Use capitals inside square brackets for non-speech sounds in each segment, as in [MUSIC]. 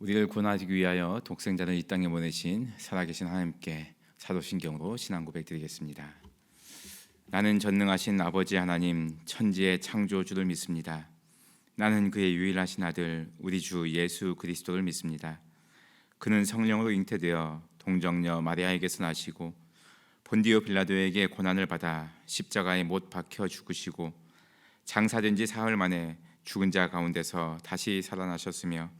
우리를 구원하기 위하여 독생자를 이 땅에 보내신 살아계신 하나님께 사도신경으로 신앙 고백드리겠습니다. 나는 전능하신 아버지 하나님 천지의 창조주를 믿습니다. 나는 그의 유일하신 아들 우리 주 예수 그리스도를 믿습니다. 그는 성령으로 잉태되어 동정녀 마리아에게서 나시고 본디오 빌라도에게 고난을 받아 십자가에 못 박혀 죽으시고 장사된 지 사흘 만에 죽은 자 가운데서 다시 살아나셨으며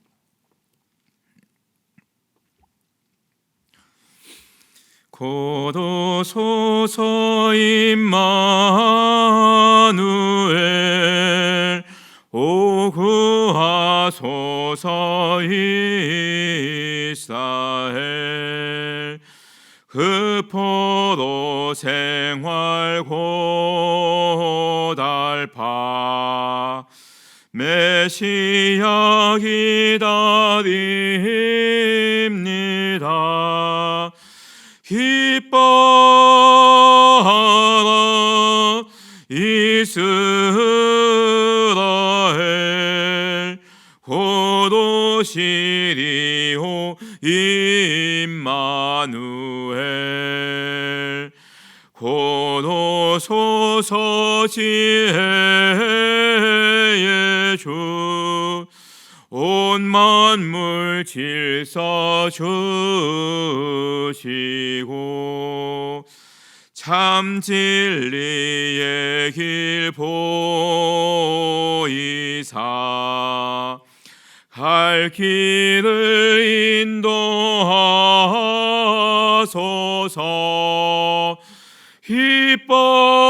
고도소서 임마누엘 오구하소서 이스라엘. 흑포로 생활 고달파 메시아 기다립니다 기뻐하라 이스라엘 고도시리오 임마누엘 고도소서 지혜의 주 온 만물 질서 주시고 참 진리의 길 보이사 갈 길을 인도하소서. 기뻐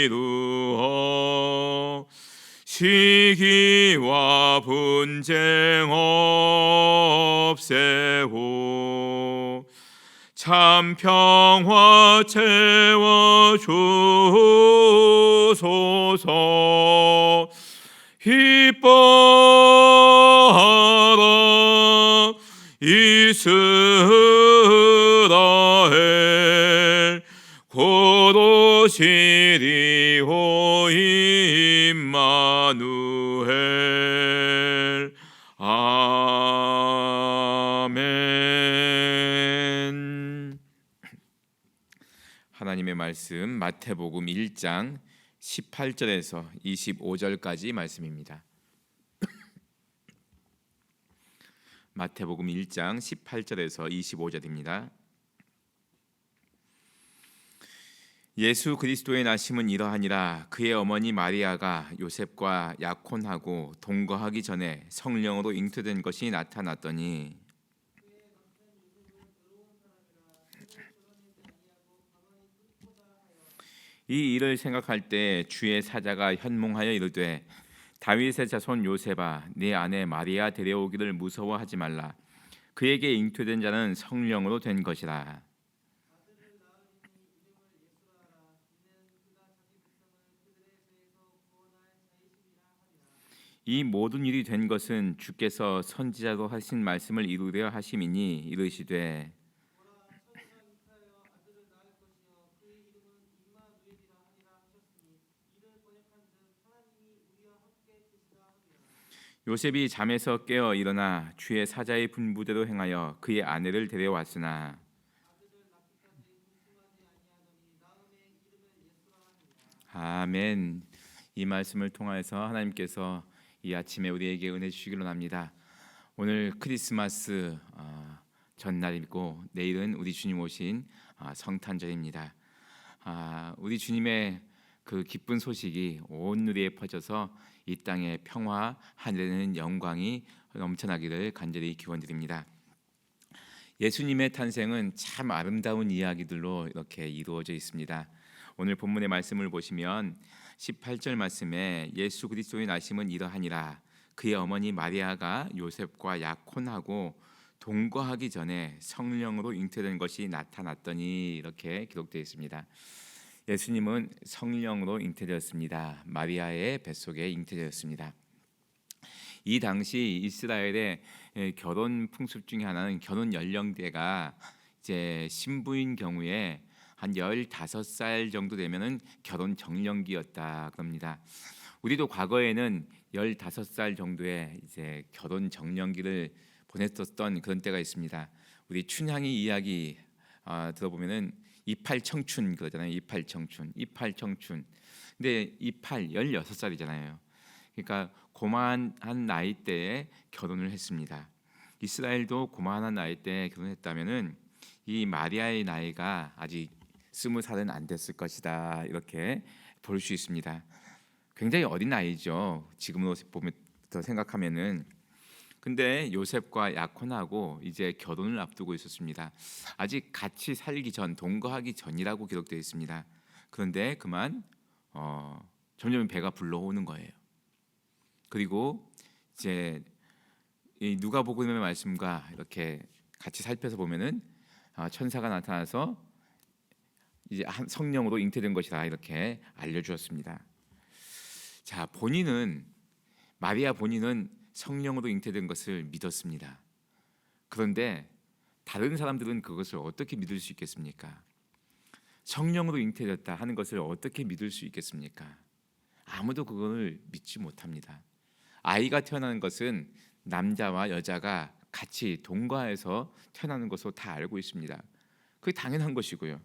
이루어 시기와 분쟁 없애고 참 평화 채워 주소서. 기뻐하라 이스라엘 말씀 마태복음 1장 18절에서 25절까지 말씀입니다. [COUGHS] 마태복음 1장 18절에서 25절입니다. 예수 그리스도의 나심은 이러하니라 그의 어머니 마리아가 요셉과 약혼하고 동거하기 전에 성령으로 잉태된 것이 나타났더니 이 일을 생각할 때 주의 사자가 현몽하여 이르되 다윗의 자손 요셉아 네 아내 마리아 데려오기를 무서워하지 말라. 그에게 잉태된 자는 성령으로 된 것이라. 이 모든 일이 된 것은 주께서 선지자로 하신 말씀을 이루려 하심이니 이르시되 요셉이 잠에서 깨어 일어나 주의 사자의 분부대로 행하여 그의 아내를 데려왔으나 아멘. 이 말씀을 통하여서 하나님께서 이 아침에 우리에게 은혜 주시기로 합니다. 오늘 크리스마스 어, 전날이고 내일은 우리 주님 오신 아, 성탄절입니다. 아, 우리 주님의 그 기쁜 소식이 온 누리에 퍼져서 이 땅에 평화, 하늘에는 영광이 넘쳐나기를 간절히 기원드립니다. 예수님의 탄생은 참 아름다운 이야기들로 이렇게 이루어져 있습니다. 오늘 본문의 말씀을 보시면 18절 말씀에 예수 그리스도의 나심은 이러하니라 그의 어머니 마리아가 요셉과 약혼하고 동거하기 전에 성령으로 잉태된 것이 나타났더니 이렇게 기록되어 있습니다. 예수님은 성령으로 잉태되었습니다. 마리아의 뱃속에 잉태되었습니다. 이 당시 이스라엘의 결혼 풍습 중에 하나는 결혼 연령대가 이제 신부인 경우에 한 15살 정도 되면은 결혼 정년기였다 그럽니다. 우리도 과거에는 15살 정도의 이제 결혼 정년기를 보냈었던 그런 때가 있습니다. 우리 춘향이 이야기 어, 들어보면은 이팔 청춘 그러잖아요. 이팔 청춘, 이팔 청춘. 근데 이팔 16살이잖아요. 그러니까 고만한 나이 때에 결혼을 했습니다. 이스라엘도 고만한 나이 때 결혼했다면은 이 마리아의 나이가 아직 스무 살은 안 됐을 것이다 이렇게 볼 수 있습니다. 굉장히 어린 나이죠. 지금으로 보면 더 생각하면은 근데 요셉과 약혼하고 이제 결혼을 앞두고 있었습니다. 아직 같이 살기 전 동거하기 전이라고 기록되어 있습니다. 그런데 그만 어, 점점 배가 불러오는 거예요. 그리고 이제 이 누가복음의 말씀과 이렇게 같이 살펴서 보면은 어, 천사가 나타나서 이제 한 성령으로 잉태된 것이다 이렇게 알려주었습니다. 자 본인은 마리아 본인은 성령으로 잉태된 것을 믿었습니다. 그런데 다른 사람들은 그것을 어떻게 믿을 수 있겠습니까? 성령으로 잉태됐다 하는 것을 어떻게 믿을 수 있겠습니까? 아무도 그걸 믿지 못합니다. 아이가 태어나는 것은 남자와 여자가 같이 동거해서 태어나는 것으로 다 알고 있습니다. 그게 당연한 것이고요.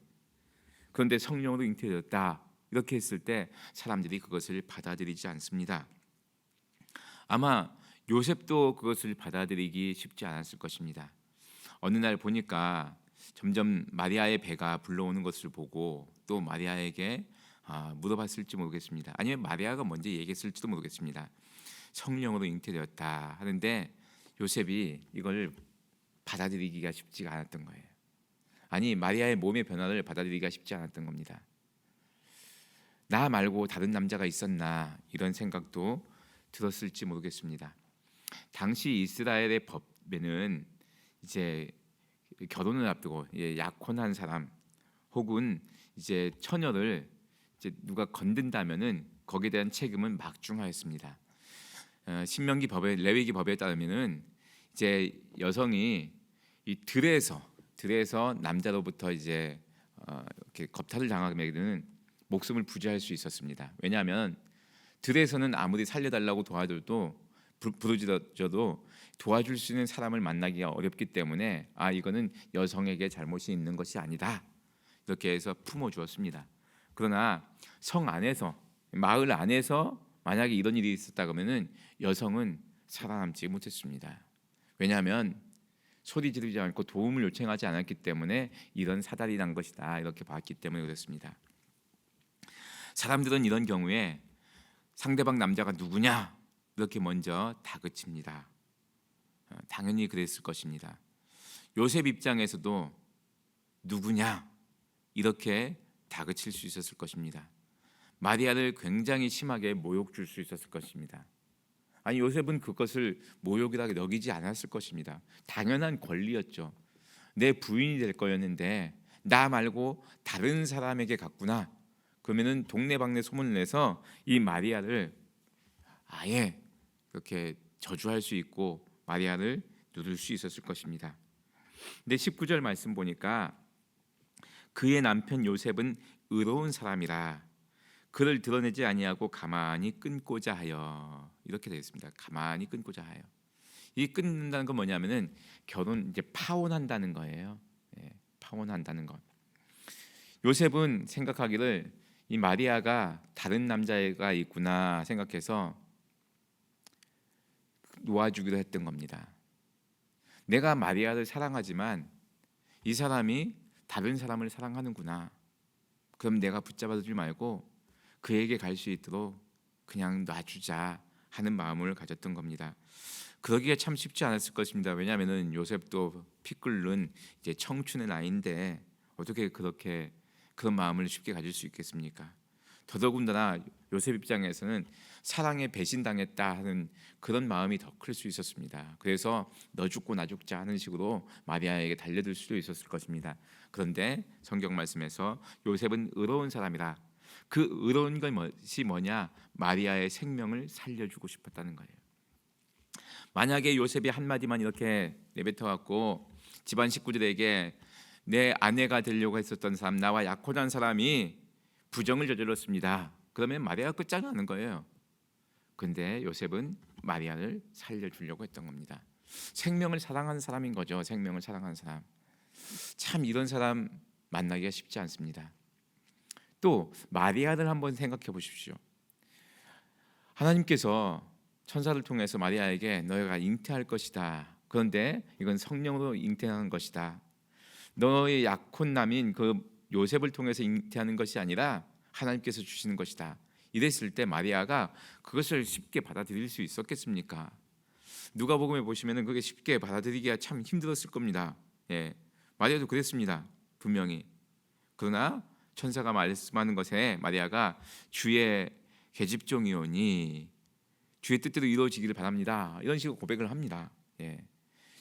그런데 성령으로 잉태되었다 이렇게 했을 때 사람들이 그것을 받아들이지 않습니다. 아마 요셉도 그것을 받아들이기 쉽지 않았을 것입니다. 어느 날 보니까 점점 마리아의 배가 불러오는 것을 보고 또 마리아에게 아, 물어봤을지 모르겠습니다. 아니면 마리아가 먼저 얘기했을지도 모르겠습니다. 성령으로 잉태되었다 하는데 요셉이 이걸 받아들이기가 쉽지가 않았던 거예요. 아니 마리아의 몸의 변화를 받아들이기가 쉽지 않았던 겁니다. 나 말고 다른 남자가 있었나 이런 생각도 들었을지 모르겠습니다. 당시 이스라엘의 법에는 이제 결혼을 앞두고 약혼한 사람 혹은 이제 처녀를 이제 누가 건든다면은 거기에 대한 책임은 막중하였습니다. 어, 신명기 법에 레위기 법에 따르면은 이제 여성이 이 들에서 들에서 남자로부터 이제 어, 이렇게 겁탈을 당하게 되는 목숨을 부지할 수 있었습니다. 왜냐하면 들에서는 아무리 살려달라고 도와줘도 부르짖어도 도와줄 수 있는 사람을 만나기가 어렵기 때문에 아 이거는 여성에게 잘못이 있는 것이 아니다 이렇게 해서 품어 주었습니다. 그러나 성 안에서 마을 안에서 만약에 이런 일이 있었다 그러면은 여성은 살아남지 못했습니다. 왜냐하면 소리 지르지 않고 도움을 요청하지 않았기 때문에 이런 사달이 난 것이다 이렇게 봤기 때문에 그렇습니다. 사람들은 이런 경우에 상대방 남자가 누구냐 이렇게 먼저 다그칩니다. 어, 당연히 그랬을 것입니다. 요셉 입장에서도 누구냐 이렇게 다그칠 수 있었을 것입니다. 마리아를 굉장히 심하게 모욕 줄 수 있었을 것입니다. 아니 요셉은 그것을 모욕이라 여기지 않았을 것입니다. 당연한 권리였죠. 내 부인이 될 거였는데 나 말고 다른 사람에게 갔구나. 그러면은 동네방네 소문을 내서 이 마리아를 아예 그렇게 저주할 수 있고 마리아를 누를 수 있었을 것입니다. 근데 19절 말씀 보니까 그의 남편 요셉은 의로운 사람이라 그를 드러내지 아니하고 가만히 끊고자 하여 이렇게 되어 있습니다. 가만히 끊고자 하여 이 끊는다는 건 뭐냐면은 결혼 이제 파혼한다는 거예요. 예, 파혼한다는 것. 요셉은 생각하기를 이 마리아가 다른 남자가 있구나 생각해서 놓아주기로 했던 겁니다. 내가 마리아를 사랑하지만 이 사람이 다른 사람을 사랑하는구나. 그럼 내가 붙잡아 주지 말고 그에게 갈 수 있도록 그냥 놔주자 하는 마음을 가졌던 겁니다. 그러기가 참 쉽지 않았을 것입니다. 왜냐하면은 요셉도 피 끓는 이제 청춘의 나이인데 어떻게 그렇게 그런 마음을 쉽게 가질 수 있겠습니까? 더더군다나 요셉 입장에서는 사랑에 배신당했다 하는 그런 마음이 더 클 수 있었습니다. 그래서 너 죽고 나 죽자 하는 식으로 마리아에게 달려들 수도 있었을 것입니다. 그런데 성경 말씀에서 요셉은 의로운 사람이라 그 의로운 것이 뭐냐 마리아의 생명을 살려주고 싶었다는 거예요. 만약에 요셉이 한 마디만 이렇게 내뱉어 갖고 집안 식구들에게 내 아내가 되려고 했었던 사람 나와 약혼한 사람이 부정을 저질렀습니다. 그러면 마리아가 끝장나는 거예요. 근데 요셉은 마리아를 살려주려고 했던 겁니다. 생명을 사랑하는 사람인 거죠. 생명을 사랑하는 사람. 참 이런 사람 만나기가 쉽지 않습니다. 또 마리아를 한번 생각해 보십시오. 하나님께서 천사를 통해서 마리아에게 너희가 잉태할 것이다. 그런데 이건 성령으로 잉태하는 것이다. 너의 약혼남인 그 요셉을 통해서 잉태하는 것이 아니라 하나님께서 주시는 것이다. 이랬을 때 마리아가 그것을 쉽게 받아들일 수 있었겠습니까? 누가복음에 보시면은 그게 쉽게 받아들이기가 참 힘들었을 겁니다. 예, 마리아도 그랬습니다. 분명히. 그러나 천사가 말씀하는 것에 마리아가 주의 계집종이오니 주의 뜻대로 이루어지기를 바랍니다. 이런 식으로 고백을 합니다. 예.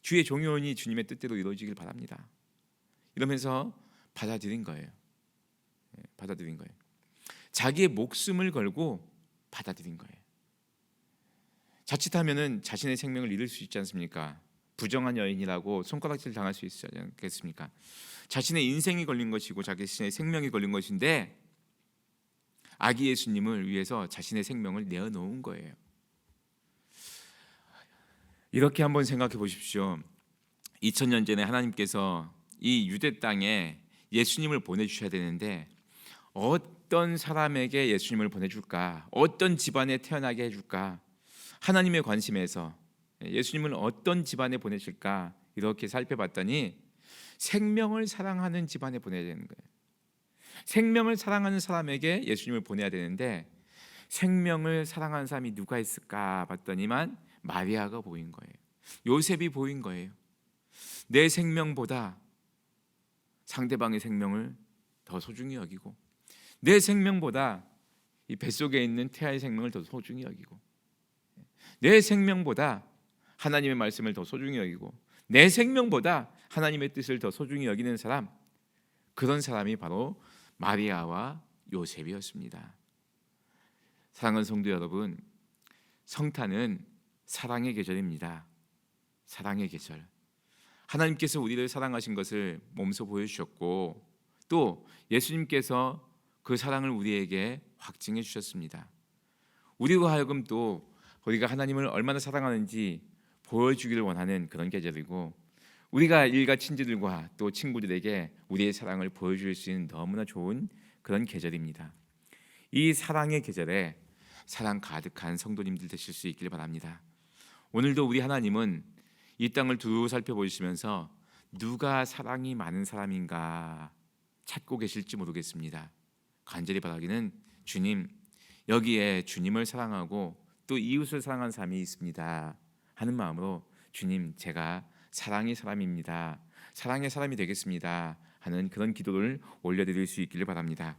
주의 종이오니 주님의 뜻대로 이루어지길 바랍니다. 이러면서 받아들인 거예요. 예, 받아들인 거예요. 자기의 목숨을 걸고 받아들인 거예요. 자칫하면은 자신의 생명을 잃을 수 있지 않습니까? 부정한 여인이라고 손가락질 당할 수 있지 않겠습니까? 자신의 인생이 걸린 것이고 자신의 생명이 걸린 것인데 아기 예수님을 위해서 자신의 생명을 내어놓은 거예요. 이렇게 한번 생각해 보십시오. 2000년 전에 하나님께서 이 유대 땅에 예수님을 보내 주셔야 되는데 어 떤 사람에게 예수님을 보내줄까? 어떤 집안에 태어나게 해줄까? 하나님의 관심에서 예수님을 어떤 집안에 보내실까? 이렇게 살펴봤더니 생명을 사랑하는 집안에 보내야 되는 거예요. 생명을 사랑하는 사람에게 예수님을 보내야 되는데 생명을 사랑하는 사람이 누가 있을까 봤더니만 마리아가 보인 거예요. 요셉이 보인 거예요. 내 생명보다 상대방의 생명을 더 소중히 여기고 내 생명보다 이 뱃속에 있는 태아의 생명을 더 소중히 여기고 내 생명보다 하나님의 말씀을 더 소중히 여기고 내 생명보다 하나님의 뜻을 더 소중히 여기는 사람 그런 사람이 바로 마리아와 요셉이었습니다. 사랑하는 성도 여러분, 성탄은 사랑의 계절입니다. 사랑의 계절. 하나님께서 우리를 사랑하신 것을 몸소 보여주셨고 또 예수님께서 그 사랑을 우리에게 확증해 주셨습니다. 우리로 하여금 또 우리가 하나님을 얼마나 사랑하는지 보여주기를 원하는 그런 계절이고 우리가 일가 친지들과 또 친구들에게 우리의 사랑을 보여줄 수 있는 너무나 좋은 그런 계절입니다. 이 사랑의 계절에 사랑 가득한 성도님들 되실 수 있길 바랍니다. 오늘도 우리 하나님은 이 땅을 두루 살펴보시면서 누가 사랑이 많은 사람인가 찾고 계실지 모르겠습니다. 간절히 바라기는 주님 여기에 주님을 사랑하고 또 이웃을 사랑하는 사람이 있습니다 하는 마음으로 주님 제가 사랑의 사람입니다. 사랑의 사람이 되겠습니다. 하는 그런 기도를 올려드릴 수 있기를 바랍니다.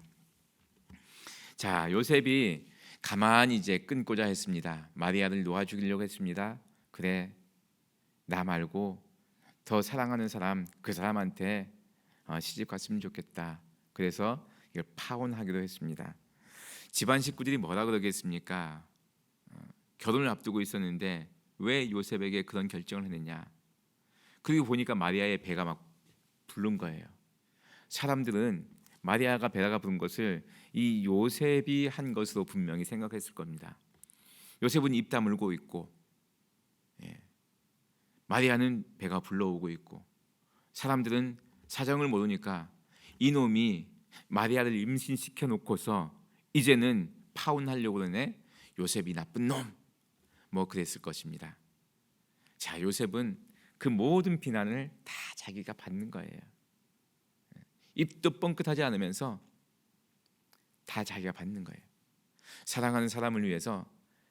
자 요셉이 가만히 이제 끊고자 했습니다. 마리아를 놓아 죽이려고 했습니다. 그래 나 말고 더 사랑하는 사람 그 사람한테 어, 시집 갔으면 좋겠다. 그래서 이걸 파혼하기도 했습니다. 집안 식구들이 뭐라 그러겠습니까? 어, 결혼을 앞두고 있었는데 왜 요셉에게 그런 결정을 했느냐? 그리고 보니까 마리아의 배가 막 부른 거예요. 사람들은 마리아가 배가 부른 것을 이 요셉이 한 것으로 분명히 생각했을 겁니다. 요셉은 입 다물고 있고 예. 마리아는 배가 불러오고 있고 사람들은 사정을 모르니까 이놈이 마리아를 임신시켜 놓고서 이제는 파혼하려고 그러네 요셉이 나쁜 놈 뭐 그랬을 것입니다. 자 요셉은 그 모든 비난을 다 자기가 받는 거예요. 입도 뻥끗하지 않으면서 다 자기가 받는 거예요. 사랑하는 사람을 위해서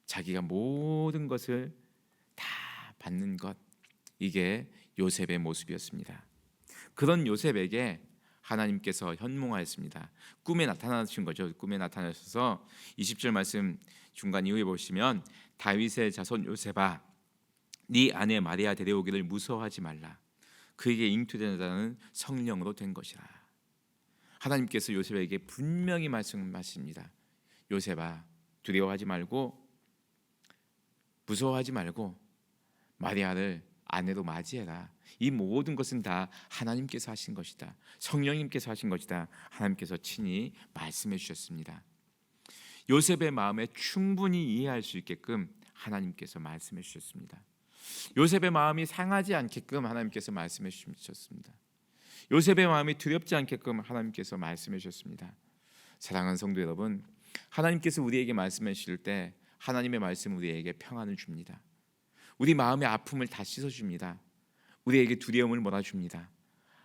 자기가 모든 것을 다 받는 것 이게 요셉의 모습이었습니다. 그런 요셉에게 하나님께서 현몽하였습니다. 꿈에 나타나신 거죠. 꿈에 나타나셔서 20절 말씀 중간 이후에 보시면 다윗의 자손 요셉아 네 아내 마리아 데려오기를 무서워하지 말라. 그에게 잉투된 자는 성령으로 된 것이라. 하나님께서 요셉에게 분명히 말씀하십니다. 요셉아 두려워하지 말고 무서워하지 말고 마리아를 아내로 맞이해라. 이 모든 것은 다 하나님께서 하신 것이다. 성령님께서 하신 것이다. 하나님께서 친히 말씀해 주셨습니다. 요셉의 마음에 충분히 이해할 수 있게끔 하나님께서 말씀해 주셨습니다. 요셉의 마음이 상하지 않게끔 하나님께서 말씀해 주셨습니다. 요셉의 마음이 두렵지 않게끔 하나님께서 말씀해 주셨습니다. 사랑하는 성도 여러분, 하나님께서 우리에게 말씀해 주실 때 하나님의 말씀 우리에게 평안을 줍니다. 우리 마음의 아픔을 다 씻어 줍니다. 우리에게 두려움을 몰아 줍니다.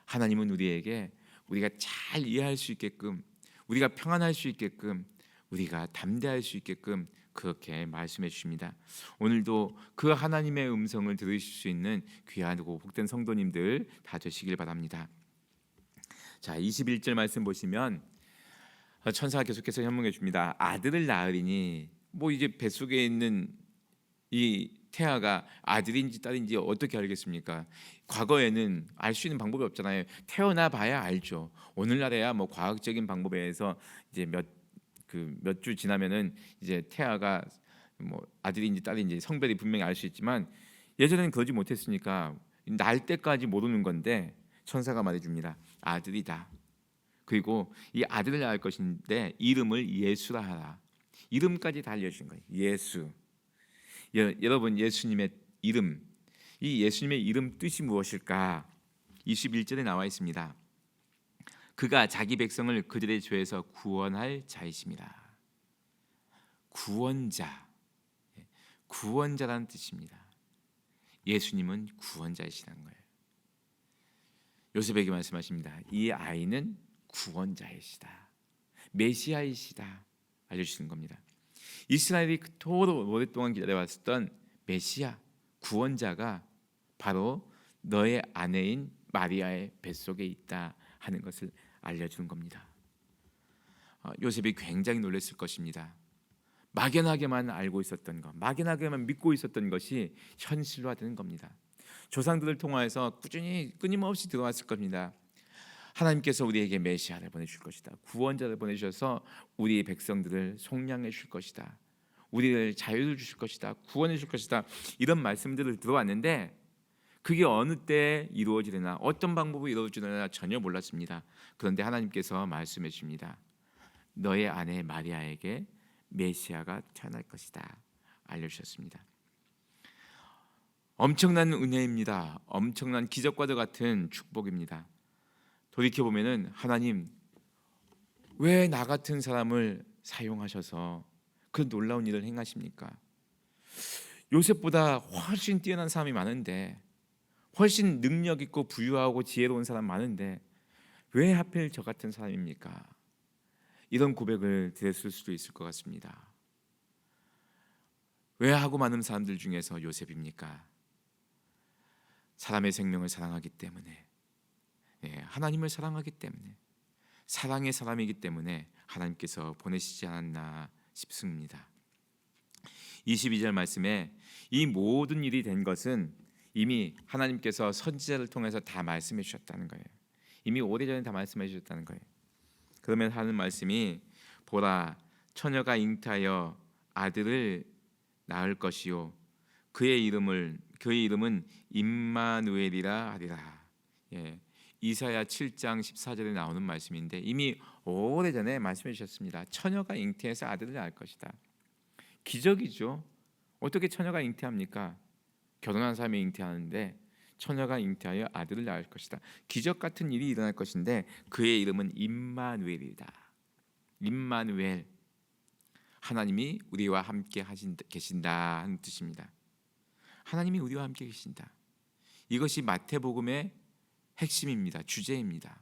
하나님은 우리에게 우리가 잘 이해할 수 있게끔 우리가 평안할 수 있게끔 우리가 담대할 수 있게끔 그렇게 말씀해 주십니다. 오늘도 그 하나님의 음성을 들으실 수 있는 귀하고 복된 성도님들 다 되시길 바랍니다. 자, 21절 말씀 보시면 천사가 계속해서 현몽해 줍니다. 아들을 낳으리니 뭐 이제 뱃속에 있는 이 태아가 아들인지 딸인지 어떻게 알겠습니까? 과거에는 알 수 있는 방법이 없잖아요. 태어나 봐야 알죠. 오늘날에야 뭐 과학적인 방법에 의해서 이제 몇 그 몇 주 지나면은 이제 태아가 뭐 아들인지 딸인지 성별이 분명히 알 수 있지만 예전에는 그러지 못했으니까 날 때까지 모르는 건데 천사가 말해줍니다. 아들이다. 그리고 이 아들을 낳을 것인데 이름을 예수라 하라. 이름까지 다 알려주신 거예요. 예수. 여, 여러분 예수님의 이름 이 예수님의 이름 뜻이 무엇일까? 21절에 나와 있습니다. 그가 자기 백성을 그들의 죄에서 구원할 자이십니다. 구원자. 구원자라는 뜻입니다. 예수님은 구원자이시라는 거예요. 요셉에게 말씀하십니다. 이 아이는 구원자이시다. 메시아이시다. 알려주시는 겁니다. 이스라엘이 그토록 오랫동안 기다려왔던 메시아 구원자가 바로 너의 아내인 마리아의 뱃속에 있다 하는 것을 알려주는 겁니다. 어, 요셉이 굉장히 놀랐을 것입니다. 막연하게만 알고 있었던 것, 막연하게만 믿고 있었던 것이 현실화되는 겁니다. 조상들을 통하여서 꾸준히 끊임없이 들어왔을 겁니다. 하나님께서 우리에게 메시아를 보내줄 것이다. 구원자를 보내주셔서 우리 백성들을 속량해 줄 것이다. 우리를 자유를 주실 것이다. 구원해 줄 것이다. 이런 말씀들을 들어왔는데 그게 어느 때 이루어지려나 어떤 방법으로 이루어지려나 전혀 몰랐습니다. 그런데 하나님께서 말씀해 주십니다. 너의 아내 마리아에게 메시아가 태어날 것이다. 알려주셨습니다. 엄청난 은혜입니다. 엄청난 기적과도 같은 축복입니다. 돌이켜 보면은 하나님 왜 나 같은 사람을 사용하셔서 그 놀라운 일을 행하십니까? 요셉보다 훨씬 뛰어난 사람이 많은데 훨씬 능력 있고 부유하고 지혜로운 사람 많은데 왜 하필 저 같은 사람입니까? 이런 고백을 드렸을 수도 있을 것 같습니다. 왜 하고 많은 사람들 중에서 요셉입니까? 사람의 생명을 사랑하기 때문에 예, 하나님을 사랑하기 때문에 사랑의 사람이기 때문에 하나님께서 보내시지 않았나 싶습니다. 22절 말씀에 이 모든 일이 된 것은 이미 하나님께서 선지자를 통해서 다 말씀해 주셨다는 거예요. 이미 오래전에 다 말씀해 주셨다는 거예요. 그러면 하는 말씀이 보라 처녀가 잉타하여 아들을 낳을 것이요 그의 이름을 그의 이름은 임마누엘이라 하리라. 예. 이사야 7장 14절에 나오는 말씀인데 이미 오래전에 말씀해 주셨습니다. 처녀가 잉태해서 아들을 낳을 것이다. 기적이죠. 어떻게 처녀가 잉태합니까? 결혼한 사람이 잉태하는데 처녀가 잉태하여 아들을 낳을 것이다. 기적 같은 일이 일어날 것인데 그의 이름은 임마누엘이다. 임마누엘 하나님이 우리와 함께 하신 계신다 하는 뜻입니다. 하나님이 우리와 함께 계신다. 이것이 마태복음의 핵심입니다. 주제입니다.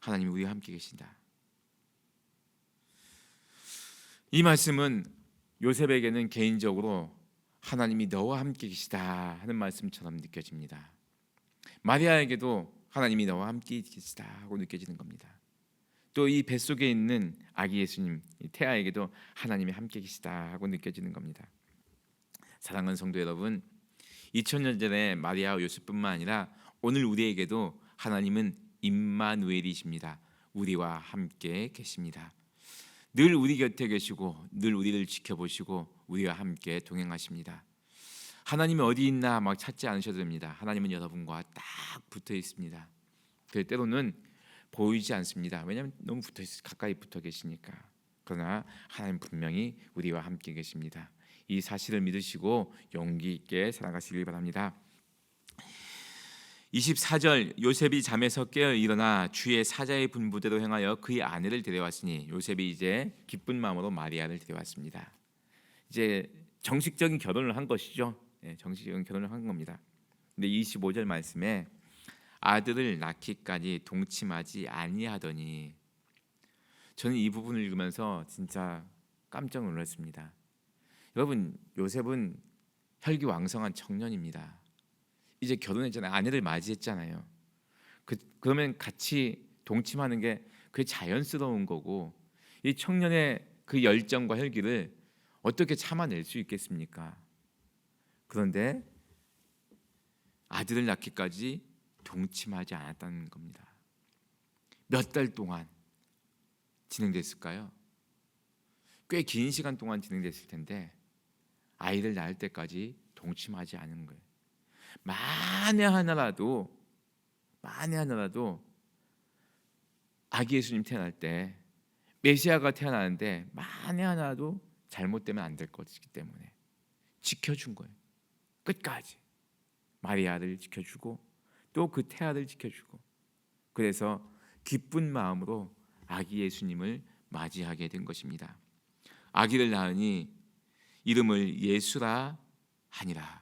하나님이 우리와 함께 계신다. 이 말씀은 요셉에게는 개인적으로 하나님이 너와 함께 계시다 하는 말씀처럼 느껴집니다. 마리아에게도 하나님이 너와 함께 계시다 하고 느껴지는 겁니다. 또 이 뱃속에 있는 아기 예수님 태아에게도 하나님이 함께 계시다 하고 느껴지는 겁니다. 사랑하는 성도 여러분, 2000년 전에 마리아와 요셉뿐만 아니라 오늘 우리에게도 하나님은 임마누엘이십니다. 우리와 함께 계십니다. 늘 우리 곁에 계시고 늘 우리를 지켜보시고 우리와 함께 동행하십니다. 하나님이 어디 있나 막 찾지 않으셔도 됩니다. 하나님은 여러분과 딱 붙어 있습니다. 그 때로는 보이지 않습니다. 왜냐하면 너무 붙어 있, 가까이 붙어 계시니까. 그러나 하나님 분명히 우리와 함께 계십니다. 이 사실을 믿으시고 용기 있게 살아가시길 바랍니다. 24절 요셉이 잠에서 깨어 일어나 주의 사자의 분부대로 행하여 그의 아내를 데려왔으니 요셉이 이제 기쁜 마음으로 마리아를 데려왔습니다. 이제 정식적인 결혼을 한 것이죠. 네, 정식적인 결혼을 한 겁니다. 근데 25절 말씀에 아들을 낳기까지 동침하지 아니하더니 저는 이 부분을 읽으면서 진짜 깜짝 놀랐습니다. 여러분 요셉은 혈기왕성한 청년입니다. 이제 결혼했잖아요. 아내를 맞이했잖아요. 그 그러면 같이 동침하는 게그 자연스러운 거고 이 청년의 그 열정과 혈기를 어떻게 참아낼 수 있겠습니까? 그런데 아들을 낳기까지 동침하지 않았다는 겁니다. 몇 달 동안 진행됐을까요? 꽤 긴 시간 동안 진행됐을 텐데 아이를 낳을 때까지 동침하지 않은 거예요. 만에 하나라도 만에 하나라도 아기 예수님 태어날 때 메시아가 태어나는데 만에 하나도 잘못되면 안 될 것이기 때문에 지켜준 거예요. 끝까지 마리아를 지켜주고 또 그 태아를 지켜주고 그래서 기쁜 마음으로 아기 예수님을 맞이하게 된 것입니다. 아기를 낳으니 이름을 예수라 하니라.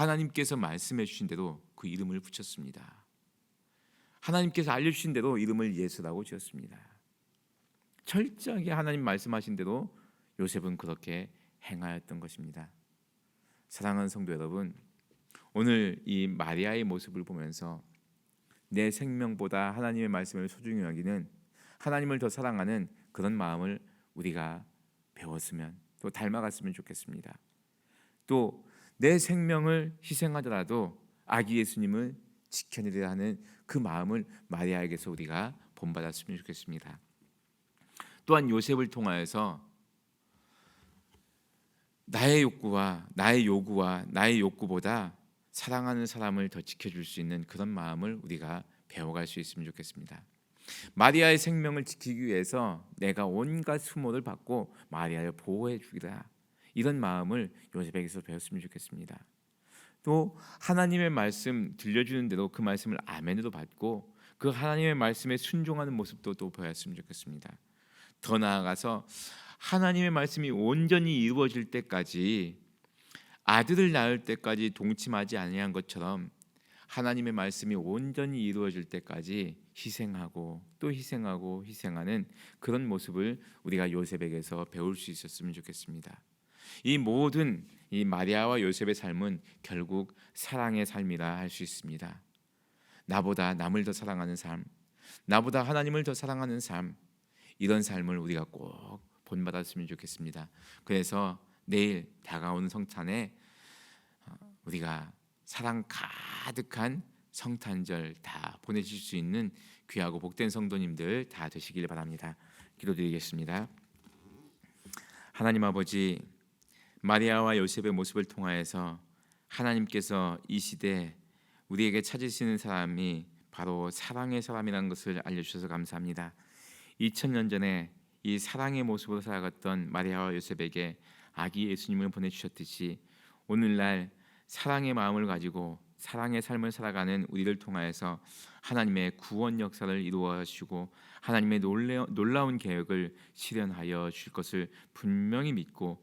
하나님께서 말씀해 주신 대로 그 이름을 붙였습니다. 하나님께서 알려 주신 대로 이름을 예수라고 지었습니다. 철저하게 하나님 말씀하신 대로 요셉은 그렇게 행하였던 것입니다. 사랑하는 성도 여러분, 오늘 이 마리아의 모습을 보면서 내 생명보다 하나님의 말씀을 소중히 여기는 하나님을 더 사랑하는 그런 마음을 우리가 배웠으면 또 닮아갔으면 좋겠습니다. 또 내 생명을 희생하더라도 아기 예수님을 지켜내려 하는 그 마음을 마리아에게서 우리가 본받았으면 좋겠습니다. 또한 요셉을 통하여서 나의 욕구와 나의 요구와 나의 욕구보다 사랑하는 사람을 더 지켜줄 수 있는 그런 마음을 우리가 배워갈 수 있으면 좋겠습니다. 마리아의 생명을 지키기 위해서 내가 온갖 수모를 받고 마리아를 보호해 주기다. 이런 마음을 요셉에게서 배웠으면 좋겠습니다. 또 하나님의 말씀 들려주는 대로 그 말씀을 아멘으로 받고 그 하나님의 말씀에 순종하는 모습도 또 보였으면 좋겠습니다. 더 나아가서 하나님의 말씀이 온전히 이루어질 때까지 아들을 낳을 때까지 동침하지 아니한 것처럼 하나님의 말씀이 온전히 이루어질 때까지 희생하고 또 희생하고 희생하는 그런 모습을 우리가 요셉에게서 배울 수 있었으면 좋겠습니다. 이 모든 이 마리아와 요셉의 삶은 결국 사랑의 삶이라 할 수 있습니다. 나보다 남을 더 사랑하는 삶, 나보다 하나님을 더 사랑하는 삶, 이런 삶을 우리가 꼭 본받았으면 좋겠습니다. 그래서 내일 다가오는 성탄에 어, 우리가 사랑 가득한 성탄절 다 보내실 수 있는 귀하고 복된 성도님들 다 되시길 바랍니다. 기도드리겠습니다. 하나님 아버지 마리아와 요셉의 모습을 통하여서 하나님께서 이 시대 우리에게 찾으시는 사람이 바로 사랑의 사람이라는 것을 알려주셔서 감사합니다. 2000년 전에 이 사랑의 모습으로 살아갔던 마리아와 요셉에게 아기 예수님을 보내주셨듯이 오늘날 사랑의 마음을 가지고 사랑의 삶을 살아가는 우리를 통하여서 하나님의 구원 역사를 이루어 주시고 하나님의 놀라운 계획을 실현하여 줄 것을 분명히 믿고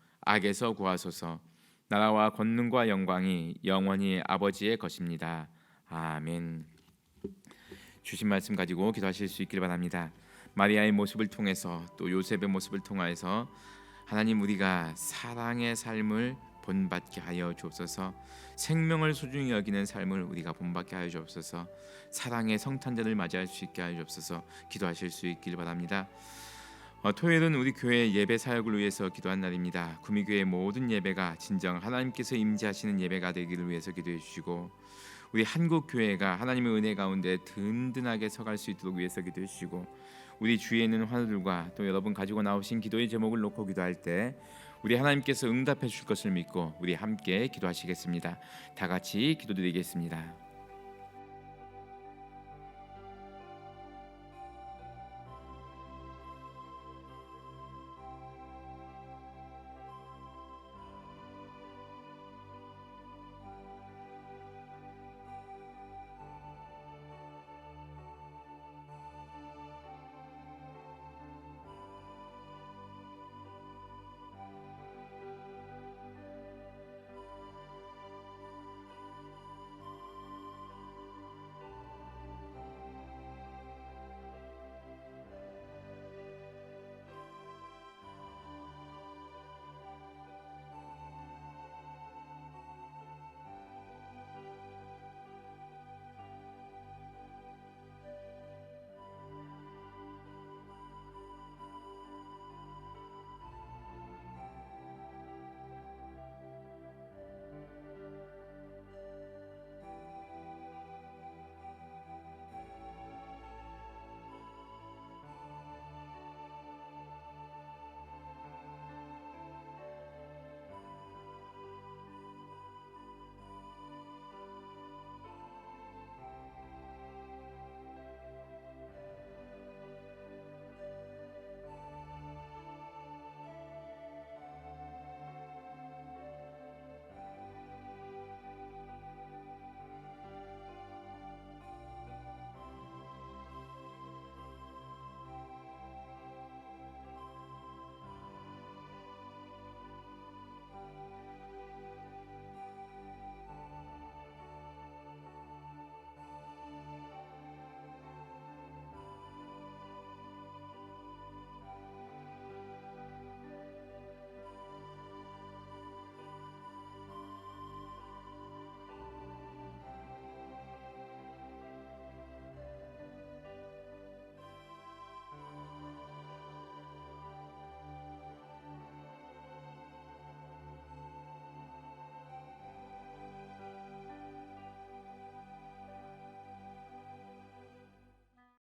악에서 구하소서. 나라와 권능과 영광이 영원히 아버지의 것입니다. 아멘. 주신 말씀 가지고 기도하실 수 있길 바랍니다. 마리아의 모습을 통해서 또 요셉의 모습을 통하여서 하나님 우리가 사랑의 삶을 본받게 하여 주옵소서. 생명을 소중히 여기는 삶을 우리가 본받게 하여 주옵소서. 사랑의 성탄절을 맞이할 수 있게 하여 주옵소서. 기도하실 수 있길 바랍니다. 어, 토요일은 우리 교회 예배 사역을 위해서 기도한 날입니다. 구미교회 모든 예배가 진정 하나님께서 임재하시는 예배가 되기를 위해서 기도해 주시고 우리 한국 교회가 하나님의 은혜 가운데 든든하게 서갈 수 있도록 위해서 기도해 주시고 우리 주위에 있는 환우들과 또 여러분 가지고 나오신 기도의 제목을 놓고 기도할 때 우리 하나님께서 응답해 주실 것을 믿고 우리 함께 기도하시겠습니다. 다 같이 기도드리겠습니다.